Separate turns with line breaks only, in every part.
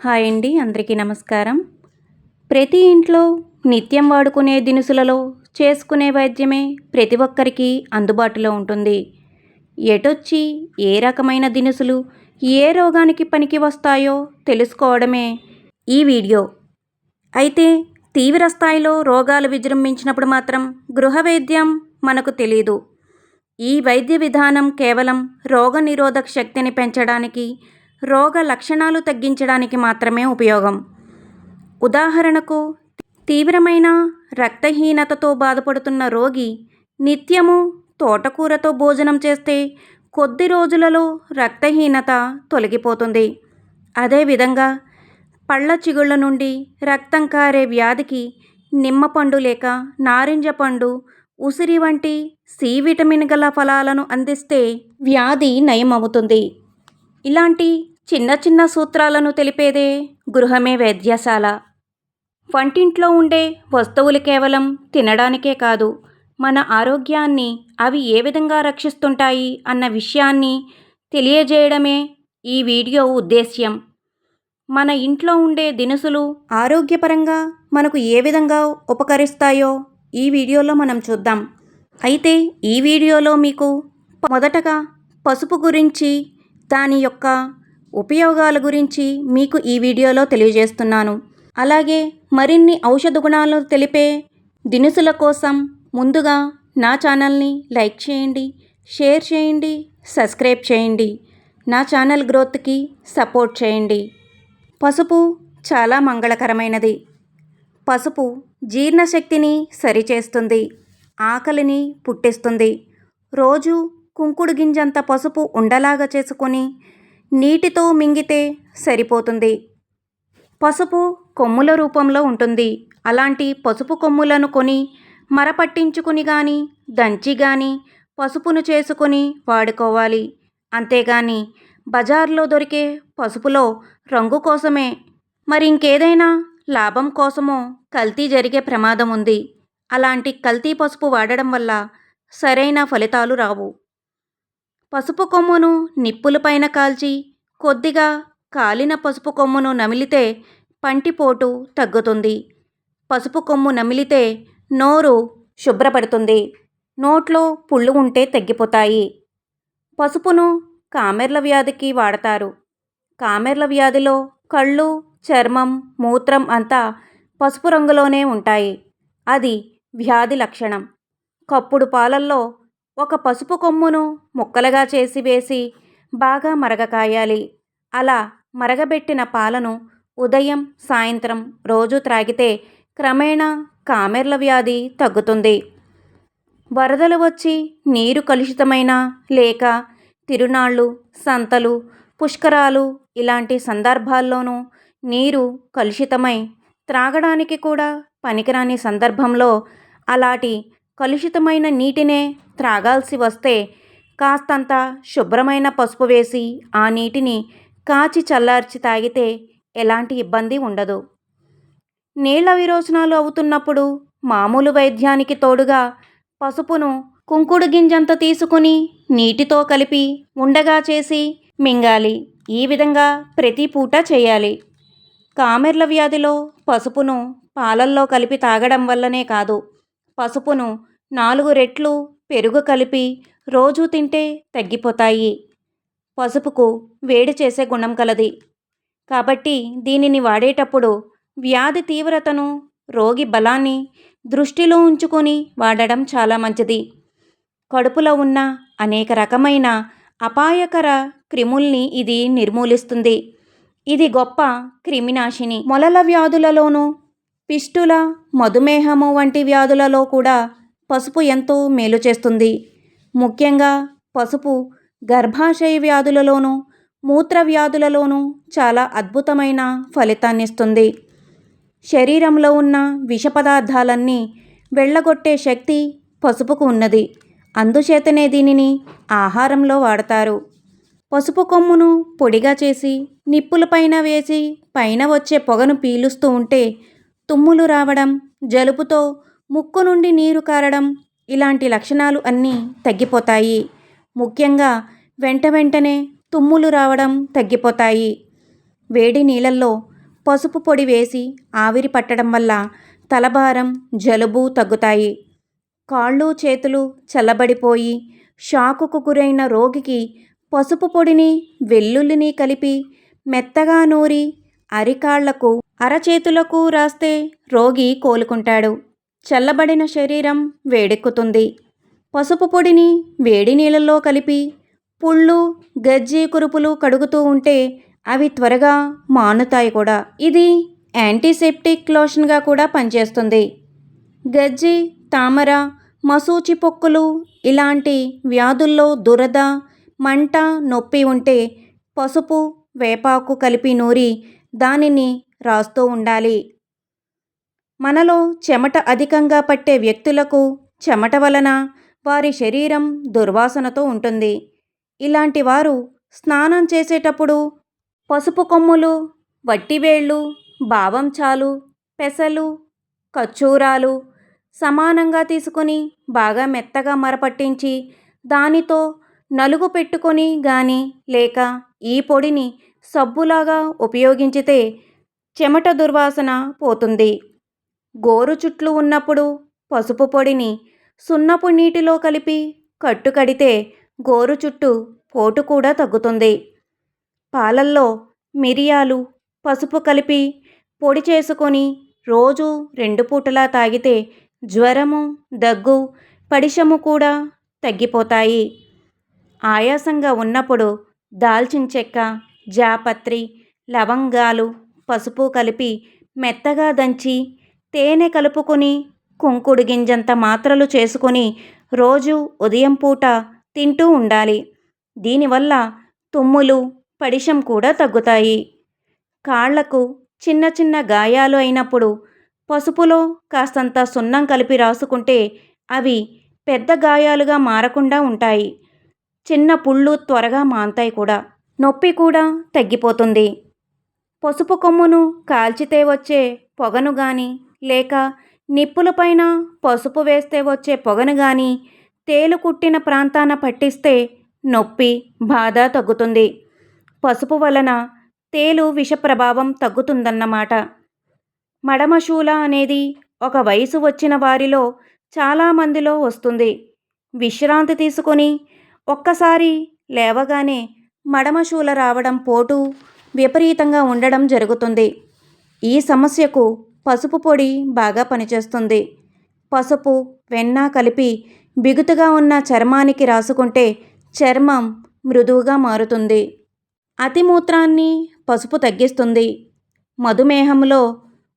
Hi అండి అందరికీ నమస్కారం. ప్రతి ఇంట్లో నిత్యం వాడుకునే దినుసులలో చేసుకునే వైద్యమే ప్రతి ఒక్కరికి అందుబాటులో ఉంటుంది. ఎటొచ్చి ఏ రకమైన దినుసులు ఏ రోగానికి పనికి వస్తాయో తెలుసుకోవడమే ఈ వీడియో. అయితే తీవ్ర స్థాయిలో రోగాలు విజృంభించినప్పుడు మాత్రం గృహ వైద్యం మనకు తెలియదు ఈ వైద్య విధానం కేవలం రోగనిరోధక శక్తిని పెంచడానికి రోగ లక్షణాలు తగ్గించడానికి మాత్రమే ఉపయోగం. ఉదాహరణకు తీవ్రమైన రక్తహీనతతో బాధపడుతున్న రోగి నిత్యము తోటకూరతో భోజనం చేస్తే కొద్ది రోజులలో రక్తహీనత తొలగిపోతుంది. అదేవిధంగా పళ్ళ చిగుళ్ళ నుండి రక్తం కారే వ్యాధికి నిమ్మపండు లేక నారింజ పండు ఉసిరి వంటి సి విటమిన్ గల ఫలాలను అందిస్తే వ్యాధి నయమవుతుంది. ఇలాంటి చిన్న చిన్న సూత్రాలను తెలిపేదే గృహమే వైద్యశాల. వంటింట్లో ఉండే వస్తువులు కేవలం తినడానికే కాదు మన ఆరోగ్యాన్ని అవి ఏ విధంగా రక్షిస్తుంటాయి అన్న విషయాన్ని తెలియజేయడమే ఈ వీడియో ఉద్దేశ్యం. మన ఇంట్లో ఉండే దినుసులు ఆరోగ్యపరంగా మనకు ఏ విధంగా ఉపకరిస్తాయో ఈ వీడియోలో మనం చూద్దాం. అయితే ఈ వీడియోలో మీకు మొదటగా పసుపు గురించి దాని యొక్క ఉపయోగాల గురించి మీకు ఈ వీడియోలో తెలియజేస్తున్నాను. అలాగే మరిన్ని ఔషధ గుణాలు తెలిపే దినుసుల కోసం ముందుగా నా ఛానల్ని లైక్ చేయండి షేర్ చేయండి సబ్స్క్రైబ్ చేయండి. నా ఛానల్ గ్రోత్కి సపోర్ట్ చేయండి. పసుపు చాలా మంగళకరమైనది. పసుపు జీర్ణశక్తిని సరిచేస్తుంది ఆకలిని పుట్టిస్తుంది. రోజు కుంకుడు గింజంత పసుపు ఉండలాగా చేసుకొని నీటితో మింగితే సరిపోతుంది. పసుపు కొమ్ముల రూపంలో ఉంటుంది. అలాంటి పసుపు కొమ్ములను కొని మరపట్టించుకుని కానీ దంచి కానీ పసుపును చేసుకొని వాడుకోవాలి. అంతేగాని బజార్లో దొరికే పసుపులో రంగు కోసమే మరి ఇంకేదైనా లాభం కోసమో కల్తీ జరిగే ప్రమాదం ఉంది. అలాంటి కల్తీ పసుపు వాడడం వల్ల సరైన ఫలితాలు రావు. పసుపు కొమ్మును నిప్పులపైన కాల్చి కొద్దిగా కాలిన పసుపు కొమ్మును నమిలితే పంటిపోటు తగ్గుతుంది. పసుపు కొమ్ము నమిలితే నోరు శుభ్రపడుతుంది. నోట్లో పుళ్ళు ఉంటే తగ్గిపోతాయి పసుపును కామెర్ల వ్యాధికి వాడతారు. కామెర్ల వ్యాధిలో కళ్ళు చర్మం మూత్రం అంతా పసుపు రంగులోనే ఉంటాయి. అది వ్యాధి లక్షణం. కప్పుడు పాలల్లో ఒక పసుపు కొమ్మును ముక్కలుగా చేసి వేసి బాగా మరగకాయాలి. అలా మరగబెట్టిన పాలను ఉదయం సాయంత్రం రోజు త్రాగితే క్రమేణా కామెర్ల వ్యాధి తగ్గుతుంది. వరదలు వచ్చి నీరు కలుషితమైన లేక తిరునాళ్ళు సంతలు పుష్కరాలు ఇలాంటి సందర్భాల్లోనూ నీరు కలుషితమై త్రాగడానికి కూడా పనికిరాని సందర్భంలో అలాంటి కలుషితమైన నీటినే త్రాగాల్సి వస్తే కాస్తంత శుభ్రమైన పసుపు వేసి ఆ నీటిని కాచి చల్లార్చి తాగితే ఎలాంటి ఇబ్బంది ఉండదు. నీళ్ళ విరోచనాలు అవుతున్నప్పుడు మామూలు వైద్యానికి తోడుగా పసుపును కుంకుడు గింజంత తీసుకుని నీటితో కలిపి ఉండగా చేసి మింగాలి. ఈ విధంగా ప్రతి పూట చేయాలి. కామెర్ల వ్యాధిలో పసుపును పాలల్లో కలిపి తాగడం వల్లనే కాదు. పసుపును నాలుగు రెట్లు పెరుగు కలిపి రోజు తింటే తగ్గిపోతాయి. పసుపుకు వేడి చేసే గుణం కలది. కాబట్టి దీనిని వాడేటప్పుడు వ్యాధి తీవ్రతను రోగి బలాన్ని దృష్టిలో ఉంచుకొని వాడడం చాలా మంచిది. కడుపులో ఉన్న అనేక రకమైన అపాయకర క్రిముల్ని ఇది నిర్మూలిస్తుంది. ఇది గొప్ప క్రిమినాశిని. మొలల వ్యాధులలోనూ పిస్టుల మధుమేహము వంటి వ్యాధులలో కూడా పసుపు ఎంతో మేలు చేస్తుంది. ముఖ్యంగా పసుపు గర్భాశయ వ్యాధులలోనూ మూత్ర వ్యాధులలోనూ చాలా అద్భుతమైన ఫలితాన్నిస్తుంది. శరీరంలో ఉన్న విష పదార్థాలన్నీ వెళ్ళగొట్టే శక్తి పసుపుకు ఉన్నది. అందుచేతనే దీనిని ఆహారంలో వాడతారు. పసుపు కొమ్మును పొడిగా చేసి నిప్పులపైన వేసి పైన వచ్చే పొగను పీలుస్తూ ఉంటే తుమ్ములు రావడం జలుబుతో ముక్కు నుండి నీరు కారడం ఇలాంటి లక్షణాలు అన్నీ తగ్గిపోతాయి. ముఖ్యంగా వెంట వెంటనే తుమ్ములు రావడం తగ్గిపోతాయి. వేడి నీళ్ళల్లో పసుపు పొడి వేసి ఆవిరి పట్టడం వల్ల తలభారం జలుబు తగ్గుతాయి. కాళ్ళు చేతులు చల్లబడిపోయి షాకుకు గురైన రోగికి పసుపు పొడిని వెల్లుల్లిని కలిపి మెత్తగా నూరి అరికాళ్ళకు అరచేతులకు రాస్తే రోగి కోలుకుంటాడు. చల్లబడిన శరీరం వేడెక్కుతుంది. పసుపు పొడిని వేడి నీళ్ళల్లో కలిపి పుళ్ళు గజ్జి కురుపులు కడుగుతూ ఉంటే అవి త్వరగా మానుతాయి కూడా. ఇది యాంటీసెప్టిక్ లోషన్గా కూడా పనిచేస్తుంది. గజ్జి తామర మసూచి పొక్కులు ఇలాంటి వ్యాధుల్లో దురద మంట నొప్పి ఉంటే పసుపు వేపాకు కలిపి నూరి దానిని రాస్తూ ఉండాలి. మనలో చెమట అధికంగా పట్టే వ్యక్తులకు చెమట వలన వారి శరీరం దుర్వాసనతో ఉంటుంది. ఇలాంటి వారు స్నానం చేసేటప్పుడు పసుపు కొమ్ములు వట్టివేళ్ళు బావంచాలు పెసలు ఖర్జూరాలు సమానంగా తీసుకొని బాగా మెత్తగా మరపట్టించి దానితో నలుగు పెట్టుకొని గాని లేక ఈ పొడిని సబ్బులాగా ఉపయోగించితే చెమట దుర్వాసన పోతుంది. గోరు చుట్లు ఉన్నప్పుడు పసుపు పొడిని సున్నపు నీటిలో కలిపి కట్టు కడితే గోరు చుట్టూ పోటు కూడా తగ్గుతుంది. పాలల్లో మిరియాలు పసుపు కలిపి పొడి చేసుకొని రోజు రెండు పూటలా తాగితే జ్వరము దగ్గు పడిశము కూడా తగ్గిపోతాయి. ఆయాసంగా ఉన్నప్పుడు దాల్చిన చెక్క జాపత్రి లవంగాలు పసుపు కలిపి మెత్తగా దంచి తేనె కలుపుకొని కుంకుడు గింజంత మాత్రలు చేసుకొని రోజు ఉదయం పూట తింటూ ఉండాలి. దీనివల్ల తుమ్ములు పడిషం కూడా తగ్గుతాయి. కాళ్ళకు చిన్న చిన్న గాయాలు అయినప్పుడు పసుపులో కాస్తంత సున్నం కలిపి రాసుకుంటే అవి పెద్ద గాయాలుగా మారకుండా ఉంటాయి. చిన్న పుళ్ళు త్వరగా మాంతాయి కూడా. నొప్పి కూడా తగ్గిపోతుంది. పసుపు కొమ్మును కాల్చితే వచ్చే పొగను గాని లేక నిప్పులపైన పసుపు వేస్తే వచ్చే పొగను గాని తేలు కుట్టిన ప్రాంతాన పట్టిస్తే నొప్పి బాధ తగ్గుతుంది. పసుపు వలన తేలు విష ప్రభావం తగ్గుతుందన్నమాట. మడమశూల అనేది ఒక వయసు వచ్చిన వారిలో చాలామందిలో వస్తుంది. విశ్రాంతి తీసుకొని ఒక్కసారి లేవగానే మడమశూల రావడం పోటు విపరీతంగా ఉండడం జరుగుతుంది. ఈ సమస్యకు పసుపు పొడి బాగా పనిచేస్తుంది. పసుపు వెన్న కలిపి బిగుతుగా ఉన్న చర్మానికి రాసుకుంటే చర్మం మృదువుగా మారుతుంది. అతిమూత్రాన్ని పసుపు తగ్గిస్తుంది. మధుమేహంలో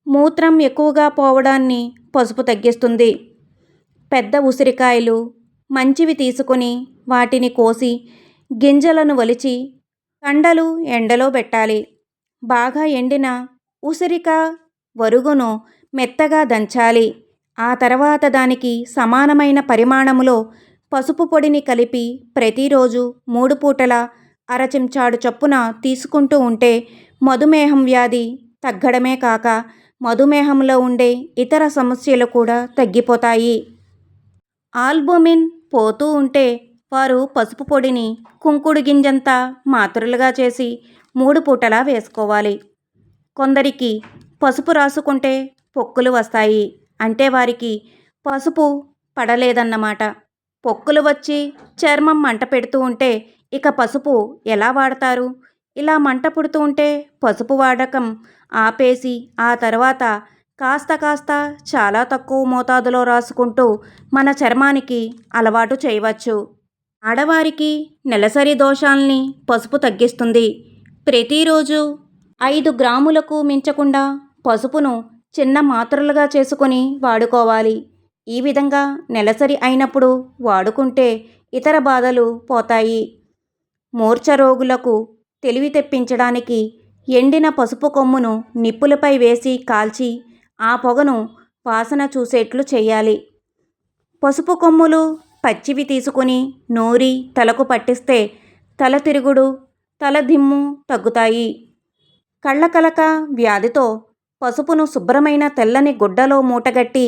మూత్రం ఎక్కువగా పోవడాన్ని పసుపు తగ్గిస్తుంది. పెద్ద ఉసిరికాయలు మంచివి తీసుకొని వాటిని కోసి గింజలను వలిచి కండలు ఎండలో పెట్టాలి. బాగా ఎండిన ఉసిరిక వరుగును మెత్తగా దంచాలి. ఆ తర్వాత దానికి సమానమైన పరిమాణములో పసుపు పొడిని కలిపి ప్రతిరోజు మూడు పూటల అరచెంచాడు చొప్పున తీసుకుంటూ ఉంటే మధుమేహం వ్యాధి తగ్గడమే కాక మధుమేహంలో ఉండే ఇతర సమస్యలు కూడా తగ్గిపోతాయి. ఆల్బుమిన్ పోతూ ఉంటే వారు పసుపు పొడిని కుంకుడు గింజంతా మాత్రలుగా చేసి మూడు పూటలా వేసుకోవాలి. కొందరికి పసుపు రాసుకుంటే పొక్కులు వస్తాయి అంటే వారికి పసుపు పడలేదన్నమాట. పొక్కులు వచ్చి చర్మం మంట పెడుతూ ఉంటే ఇక పసుపు ఎలా వాడతారు? ఇలా మంట పుడుతూ ఉంటే పసుపు వాడకం ఆపేసి ఆ తర్వాత కాస్త కాస్త చాలా తక్కువ మోతాదులో రాసుకుంటూ మన చర్మానికి అలవాటు చేయవచ్చు. ఆడవారికి నెలసరి దోషాల్ని పసుపు తగ్గిస్తుంది. ప్రతిరోజు ఐదు గ్రాములకు మించకుండా పసుపును చిన్న మాత్రలుగా చేసుకొని వాడుకోవాలి. ఈ విధంగా నెలసరి అయినప్పుడు వాడుకుంటే ఇతర బాధలు పోతాయి. మూర్ఛ రోగులకు తెలివి తెప్పించడానికి ఎండిన పసుపు కొమ్మును నిప్పులపై వేసి కాల్చి ఆ పొగను వాసన చూసేట్లు చేయాలి. పసుపు కొమ్ములు పచ్చివి తీసుకుని నూరి తలకు పట్టిస్తే తల తిరుగుడు తల దిమ్ము తగ్గుతాయి. కళ్ళకలక వ్యాధితో పసుపును శుభ్రమైన తెల్లని గుడ్డలో మూటగట్టి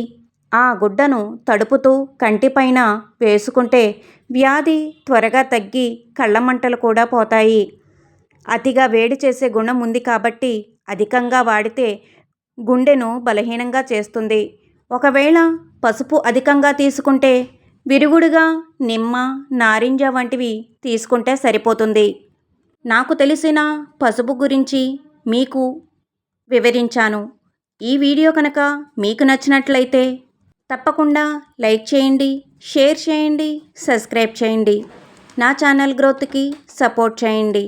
ఆ గుడ్డను తడుపుతూ కంటిపైన వేసుకుంటే వ్యాధి త్వరగా తగ్గి కళ్ళమంటలు కూడా పోతాయి. అతిగా వేడి చేసే గుణం ఉంది కాబట్టి అధికంగా వాడితే గుండెను బలహీనంగా చేస్తుంది. ఒకవేళ పసుపు అధికంగా తీసుకుంటే విరుగుడుగా నిమ్మ నారింజ వంటివి తీసుకుంటే సరిపోతుంది. నాకు తెలిసిన పసుపు గురించి మీకు వివరించాను. ఈ వీడియో కనుక మీకు నచ్చినట్లయితే తప్పకుండా లైక్ చేయండి షేర్ చేయండి సబ్స్క్రైబ్ చేయండి. నా ఛానల్ గ్రోత్కి సపోర్ట్ చేయండి.